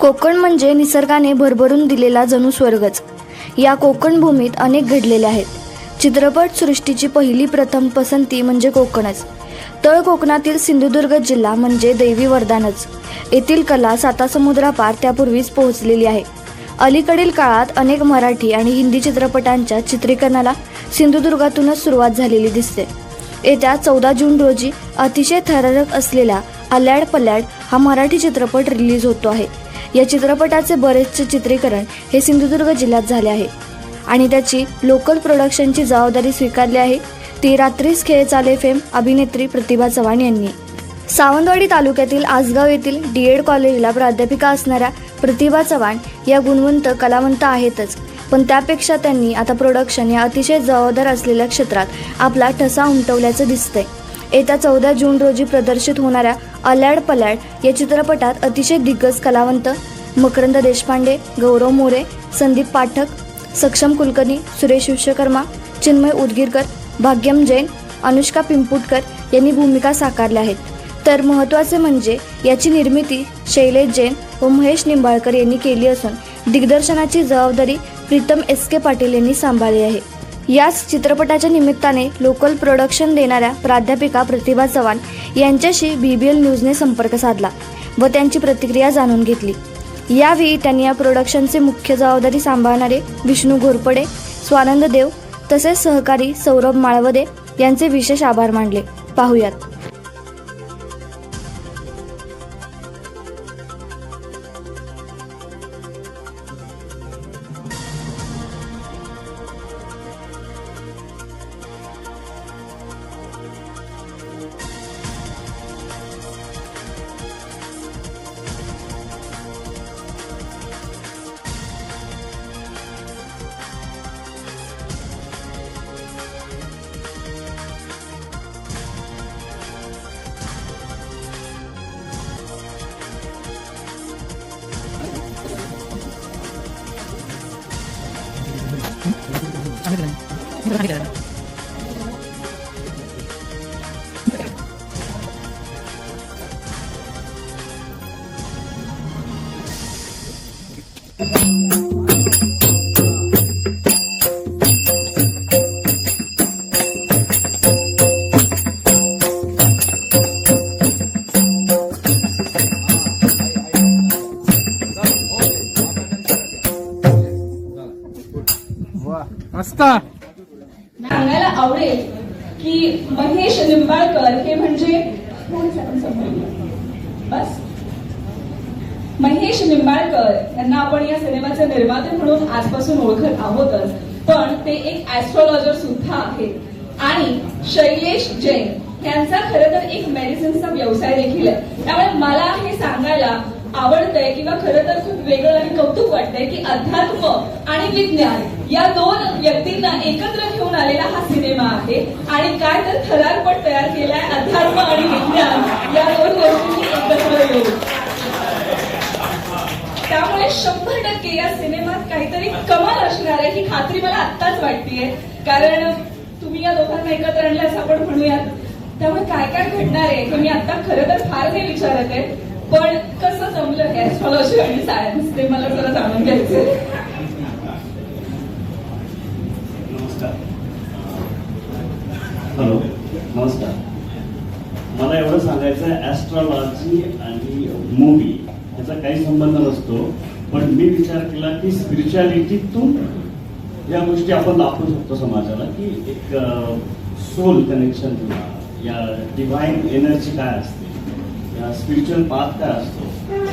कोकण म्हणजे निसर्गाने भरभरून दिलेला जणू स्वर्गच या कोकण भूमीत अनेक घडलेले आहेत. चित्रपट सृष्टीची पहिली प्रथम पसंती म्हणजे कोकणच. तळ कोकणातील सिंधुदुर्ग जिल्हा म्हणजे दैवी वरदानच. येथील कला सातासमुद्रापार त्यापूर्वीच पोहोचलेली आहे. अलीकडील काळात अनेक मराठी आणि हिंदी चित्रपटांच्या चित्रीकरणाला सिंधुदुर्गातूनच सुरुवात झालेली दिसते. येत्या चौदा जून रोजी अतिशय थरारक असलेला अल्याड पल्याड हा मराठी चित्रपट रिलीज होतो आहे. या चित्रपटाचे बरेचसे चित्रीकरण हे सिंधुदुर्ग जिल्ह्यात झाले आहे. आणि त्याची लोकल प्रोडक्शनची जबाबदारी स्वीकारली आहे. ती रात्रीच खेळ चाले फेम अभिनेत्री प्रतिभा चव्हाण यांनी. सावंतवाडी तालुक्यातील आसगाव येथील डी एड कॉलेजला प्राध्यापिका असणाऱ्या प्रतिभा चव्हाण या गुणवंत कलावंत आहेतच. पण त्यापेक्षा त्यांनी आता प्रोडक्शन या अतिशय जबाबदार असलेल्या क्षेत्रात आपला ठसा उमटवल्याचं दिसतंय. येत्या चौदा जून रोजी प्रदर्शित होणाऱ्या अल्याड पल्याड या चित्रपटात अतिशय दिग्गज कलावंत मकरंद देशपांडे गौरव मोरे संदीप पाठक सक्षम कुलकर्णी सुरेश विश्वकर्मा चिन्मय उदगीरकर भाग्यम जैन अनुष्का पिंपुटकर यांनी भूमिका साकारल्या आहेत. तर महत्त्वाचे म्हणजे याची निर्मिती शैलेश जैन व महेश निंबाळकर यांनी केली असून दिग्दर्शनाची जबाबदारी प्रीतम एस के पाटील यांनी सांभाळली आहे. याच चित्रपटाच्या निमित्ताने लोकल प्रोडक्शन देणाऱ्या प्राध्यापिका प्रतिभा चव्हाण यांच्याशी बी बी एल न्यूजने संपर्क साधला व त्यांची प्रतिक्रिया जाणून घेतली. यावेळी त्यांनी या प्रोडक्शनचे मुख्य जबाबदारी सांभाळणारे विष्णू घोरपडे स्वानंद देव तसेच सहकारी सौरभ माळवदे यांचे विशेष आभार मानले. पाहुयात. আমি দিলাম আমি দিলাম मस्त सांगायला आवडेल की महेश निंबाळकर हे म्हणजे बस. महेश निंबाळकर यांना आपण या सिनेमाचे निर्माते म्हणून आजपासून ओळखत आहोतच पण ते एक ऍस्ट्रॉलॉजर सुद्धा आहेत. आणि शैलेश जैन यांचा खरं तर एक मेडिसिनचा व्यवसाय देखील आहे. त्यामुळे मला हे सांगायला आवडतंय किंवा खरं तर खूप वेगळं आणि कौतुक वाटतंय की अध्यात्म आणि विज्ञान या दोन व्यक्तींना एकत्र घेऊन आलेला हा सिनेमा आहे. आणि काय तर थरारपट तयार केलाय अध्यात्म आणि विज्ञान या दोन गोष्टी एकत्र येऊन त्यामुळे शंभर टक्के या सिनेमात काहीतरी कमाल असणार आहे ही खात्री मला आत्ताच वाटतेय. कारण तुम्ही या दोघांना एकत्र आणलं असं आपण म्हणूयात. त्यामुळे काय काय घडणार आहे हे मी आता खरं तर फार नाही विचारत आहे. पण ऍस्ट्रॉलॉजी आणि सायन्स ते मला जरा जाणून घ्यायचे नमस्कार. हॅलो नमस्कार. मला एवढं सांगायचं आहे ॲस्ट्रॉलॉजी आणि मूवी याचा काही संबंध नसतो पण मी विचार केला की स्पिरिच्युअलिटीतून या गोष्टी आपण दाखवू शकतो समाजाला की एक सोल कनेक्शन या डिव्हाइन एनर्जी काय असते या स्पिरिच्युअल पाथ काय असतो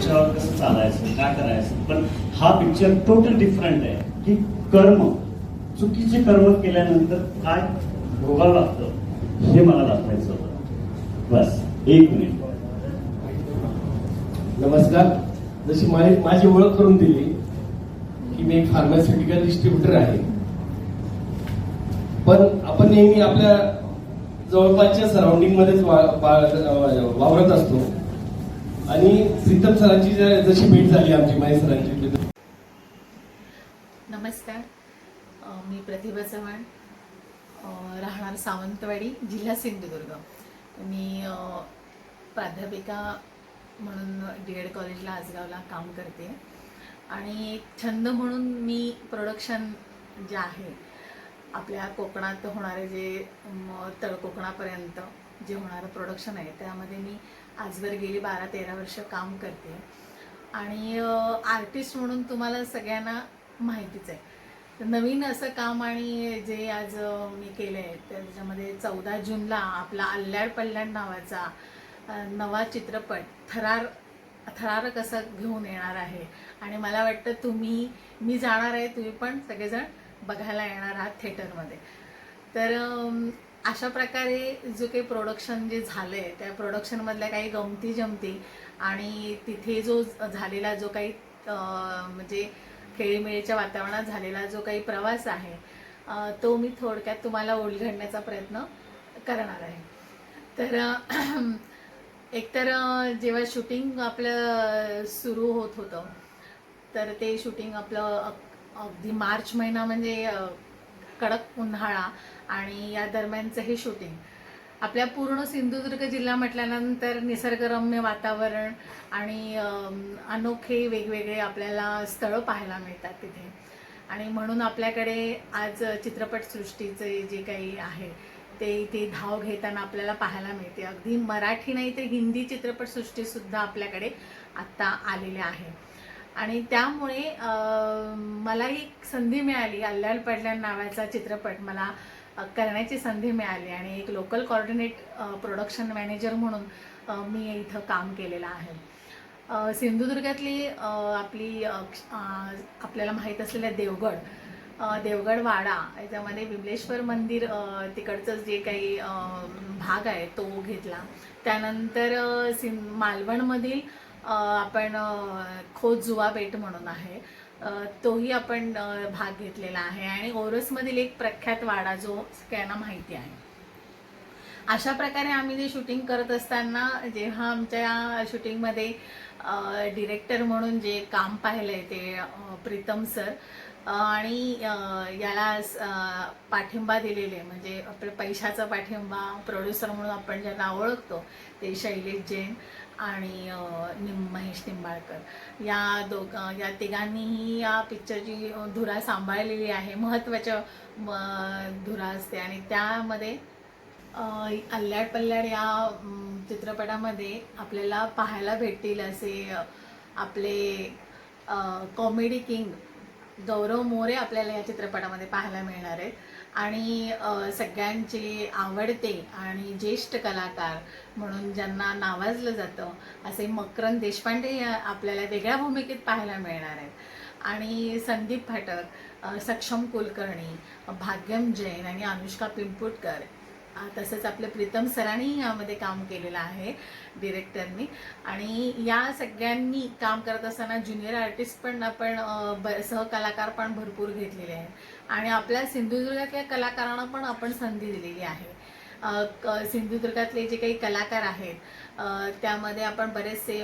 याच्यावर कसं चालायचं काय करायचं? पण हा पिक्चर टोटल डिफरंट आहे. की कर्म चुकीचे कर्म केल्यानंतर काय भोगावं लागतं हे मला दाखवायचं होतं. बस एक मिनिट नमस्कार. जशी माझी माझी ओळख करून दिली की मी एक फार्मास्युटिकल डिस्ट्रीब्युटर आहे. पण आपण नेहमी आपल्या जवळपासच्या सराउंडिंग मध्येच वा- वा- वावरत असतो. आणि प्रीतम सरांची जशी भेट झाली आमची महेश सरांची. नमस्कार. मी प्रतिभा चव्हाण. राहणार सावंतवाडी जिल्हा सिंधुदुर्ग. मी प्राध्यापिका म्हणून डी एड कॉलेजला आजगावला काम करते. आणि एक छंद म्हणून मी प्रोडक्शन जे आहे आपल्या कोकणात होणारे जे म, तळकोकणापर्यंत जे होणारं प्रोडक्शन आहे त्यामध्ये मी आजवर गेली बारा तेरा वर्ष काम करते. आणि आर्टिस्ट म्हणून तुम्हाला सगळ्यांना माहितीच आहे. तर नवीन असं काम आणि जे आज मी केलं आहे त्याच्यामध्ये चौदा जूनला आपला अल्ल्याड पल्ल्याड नावाचा नवा चित्रपट थरार थरारक असं घेऊन येणार आहे. आणि मला वाटतं तुम्ही मी जाणार आहे तुम्ही पण सगळेजण बघायला येणार आहात थिएटरमध्ये तर अशा प्रकारे जो काही प्रोडक्शन जे झालं आहे त्या प्रोडक्शनमधल्या काही गमती जमती आणि तिथे जो झालेला जो काही म्हणजे खेळीमेळीच्या वातावरणात झालेला जो काही प्रवास आहे तो मी थोडक्यात तुम्हाला ओलघडण्याचा प्रयत्न करणार आहे. तर एकतर जेव्हा शूटिंग आपलं सुरू होत होतं तर ते शूटिंग आपलं अग- अगदी मार्च महिना म्हणजे कडक उन्हाळा आणि या दरम्यानचं हे शूटिंग आपल्या पूर्ण सिंधुदुर्ग जिल्हा म्हटल्यानंतर निसर्गरम्य वातावरण आणि अनोखे वेगवेगळे आपल्याला स्थळं पाहायला मिळतात तिथे. आणि म्हणून आपल्याकडे आज चित्रपटसृष्टीचे जे काही आहे ते इथे धाव घेताना आपल्याला पाहायला मिळते. अगदी मराठी नाही तर हिंदी चित्रपटसृष्टीसुद्धा आपल्याकडे आत्ता आलेल्या आहे. आणि त्यामुळे मला एक संधी मिळाली. अल्लाल पडल्याल नावाचा चित्रपट मला करण्याची संधी मिळाली आणि एक लोकल कॉर्डिनेट प्रोडक्शन मॅनेजर म्हणून मी इथं काम केलेलं आहे. सिंधुदुर्गातली आपली आपल्याला माहीत असलेल्या देवगड देवगड वाडा याच्यामध्ये विमलेश्वर मंदिर तिकडचं जे काही भाग आहे तो घेतला. त्यानंतर सिं मालवणमधील आपण अ, खोत जुवा बेट म्हणून आहे. तोही आपण भाग घेतलेला आहे आणि ओरसमधील एक प्रख्यात वाडा जो सगळ्यांना माहिती आहे. अशा प्रकारे आम्ही जे शूटिंग करत असताना जेव्हा आमच्या शूटिंगमध्ये डिरेक्टर म्हणून जे काम पाहिलं आहे ते प्रीतम सर आणि याला पाठिंबा दिलेले म्हणजे आपलं पैशाचा पाठिंबा प्रोड्युसर म्हणून आपण ज्यांना ओळखतो ते शैलेश जैन आणि निम महेश निंबाळकर. या दोघ या तिघांनीही या पिक्चरची धुरा सांभाळलेली आहे. महत्त्वाच्या म- धुरा असते. आणि त्यामध्ये अल्ल्याड पल्ल्याड या चित्रपटामध्ये आपल्याला पाहायला भेटतील असे आपले कॉमेडी किंग गौरव मोरे आपल्याला या चित्रपटामध्ये पाहायला मिळणार आहेत. आणि सगळ्यांचे आवडते आणि ज्येष्ठ कलाकार म्हणून ज्यांना नावाजलं जातं असे मकरंद देशपांडे या आपल्याला वेगळ्या भूमिकेत पाहायला मिळणार आहेत. आणि संदीप फाटक सक्षम कुलकर्णी भाग्यम जैन आणि अनुष्का पिंपुटकर तसंच आपलं प्रीतम सरांनी यामध्ये काम केलेलं आहे डिरेक्टरनी आणि या सगळ्यांनी काम करत असताना ज्युनियर आर्टिस्ट पण आपण ब सहकलाकार पण भरपूर घेतलेले आहेत. आणि आपल्या सिंधुदुर्गातल्या कलाकारांना पण आपण संधी दिलेली आहे. सिंधुदुर्गातले जे काही कलाकार आहेत त्यामध्ये आपण बरेचसे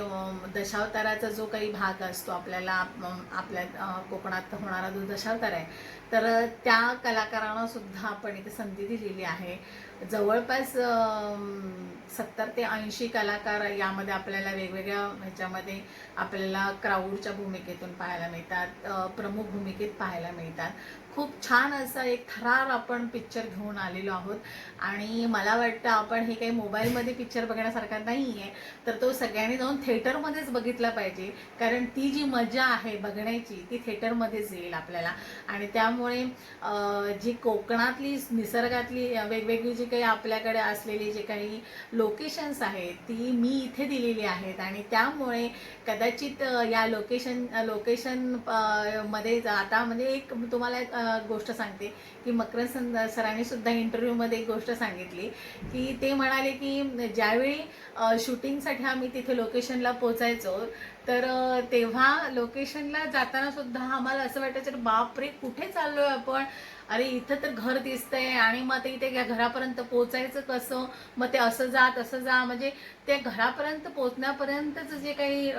दशावताराचा जो काही भाग असतो आपल्याला आपल्या कोकणात होणारा जो दशावतार आहे तर त्या कलाकारांना सुद्धा आपण इथे संधी दिलेली आहे. जवळपास सत्तर ते ऐंशी कलाकार यामध्ये आपल्याला वेगवेगळ्या ह्याच्यामध्ये आपल्याला क्राऊडच्या भूमिकेतून पाहायला मिळतात प्रमुख भूमिकेत पाहायला मिळतात. खूप छान असा एक थरार आपण पिक्चर घेऊन आलेलो आहोत. आणि मला वाटतं आपण हे काही मोबाईलमध्ये पिक्चर बघण्यासारखा नाही आहे तर तो सगळ्यांनी जाऊन थिएटरमध्येच बघितला पाहिजे. कारण ती जी मजा आहे बघण्याची ती थिएटरमध्येच येईल आपल्याला. आणि त्यामुळे जी कोकणातली निसर्गातली वेगवेगळी जी काही आपल्याकडे असलेली जे काही लोकेशन्स आहेत ती मी इथे दिलेली आहेत. आणि त्यामुळे कदाचित या लोकेशन लोकेशनमध्ये आता म्हणजे एक तुम्हाला एक गोष्ट सांगते. की मकरंद सं- सरांनी सुद्धा इंटरव्ह्यूमध्ये एक गोष्ट सांगितली. की ते म्हणाले की ज्यावेळी शूटिंगसाठी आम्ही तिथे लोकेशनला पोचायचो तर तेव्हा लोकेशनला जाताना सुद्धा आम्हाला असं वाटायचं बापरे कुठे चाललो आहे आपण? अरे इथं तर घर दिसतंय आणि मग ते इथे घरापर्यंत पोचायचं कसं? मग ते असं जा तसं जा. म्हणजे त्या घरापर्यंत पोचण्यापर्यंतच जे काही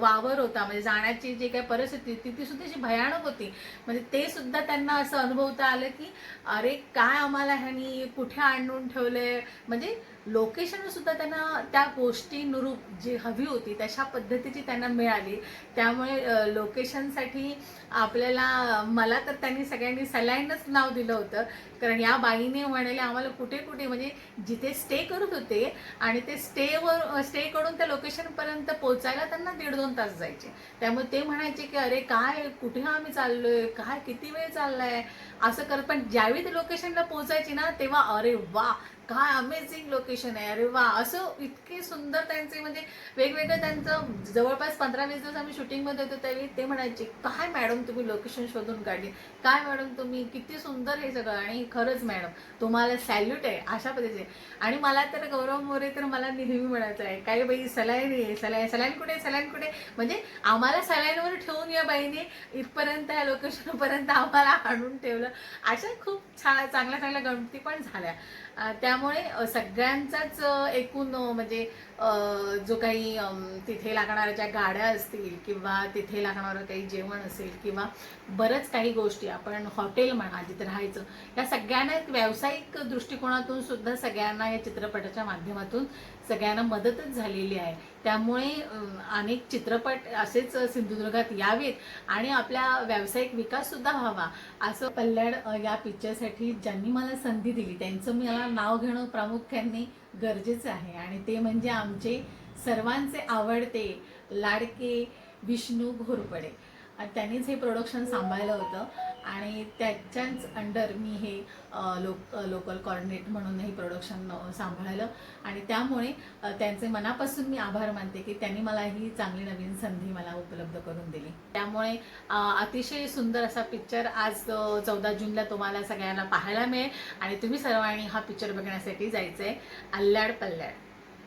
वावर होता म्हणजे जाण्याची जी काही परिस्थिती ती ती सुद्धा अशी भयानक होती. म्हणजे ते सुद्धा त्यांना असं अनुभवता आलं की अरे काय आम्हाला ह्यानी कुठे आणून ठेवलंय? म्हणजे लोकेशन सुद्धा त्यांना त्या गोष्टीनुरूप जी हवी होती तशा पद्धतीची त्यांना मिळाली. त्यामुळे लोकेशनसाठी आपल्याला मला तर त्यांनी सगळ्यांनी सलाईनच नाव दिलं होतं. कारण या बाईने म्हणाले आम्हाला कुठे कुठे म्हणजे जिथे स्टे करत होते आणि ते स्टेवर स्टे करून त्या लोकेशनपर्यंत पोचायला त्यांना दीड दोन तास जायचे. त्यामुळे ते म्हणायचे की अरे काय कुठे आम्ही चाललो आहे काय किती वेळ चाललाय? असं करत पण ज्यावेळी ते लोकेशनला पोचायची ना तेव्हा अरे वा काय अमेझिंग लोकेशन आहे. अरे वा. असं इतके सुंदर त्यांचे म्हणजे वेगवेगळं त्यांचं जवळपास पंधरा वीस दिवस आम्ही शूटिंगमध्ये होतो त्यावेळी ते म्हणायचे काय मॅडम तुम्ही लोकेशन शोधून काढली? काय मॅडम तुम्ही? किती सुंदर हे सगळं. आणि खरंच मॅडम तुम्हाला सॅल्यूट आहे अशा पद्धतीचे. आणि मला तर गौरव मोरे तर मला नेहमी म्हणायचं आहे काय बाई सलाईन आहे सलाईन सलाईन कुठे सलाईन कुठे? म्हणजे आम्हाला सलाईनवर ठेवून या बाईने इथपर्यंत या लोकेशनपर्यंत आम्हाला आणून ठेवलं. अशा खूप छान चांगल्या चांगल्या गमती पण झाल्या. त्या त्यामुळे सगळ्यांचाच एकूण म्हणजे जो काही तिथे लागणाऱ्या ज्या गाड्या असतील किंवा तिथे लागणारं काही जेवण असेल किंवा बरंच काही गोष्टी आपण हॉटेल म्हणा जिथे राहायचं या सगळ्यांना एक व्यावसायिक दृष्टिकोनातून सुद्धा सगळ्यांना या चित्रपटाच्या माध्यमातून सगळ्यांना मदतच झालेली आहे. त्यामुळे अनेक चित्रपट असेच सिंधुदुर्गात यावेत आणि आपल्या व्यावसायिक विकास सुद्धा व्हावा. असं पल्ल्याड या पिक्चरसाठी ज्यांनी मला संधी दिली त्यांचं मला नाव घेणं प्रामुख्याने गरजेचं आहे. आणि ते म्हणजे आमचे सर्वांचे आवडते लाडके विष्णू घोरपडे. त्यांनीच हे प्रोडक्शन सांभाळलं होतं. आणि त्याच्याच अंडर मी हे लोक लोकल कॉर्डिनेट म्हणून हे प्रोडक्शन सांभाळलं आणि त्यामुळे त्यांचे मनापासून मी आभार मानते की त्यांनी मला ही चांगली नवीन संधी मला उपलब्ध करून दिली. त्यामुळे अतिशय सुंदर असा पिक्चर आज चौदा जूनला तुम्हाला सगळ्यांना पाहायला मिळेल. आणि तुम्ही सर्वांनी हा पिक्चर बघण्यासाठी जायचं आहे अल्ल्याड पल्ल्याड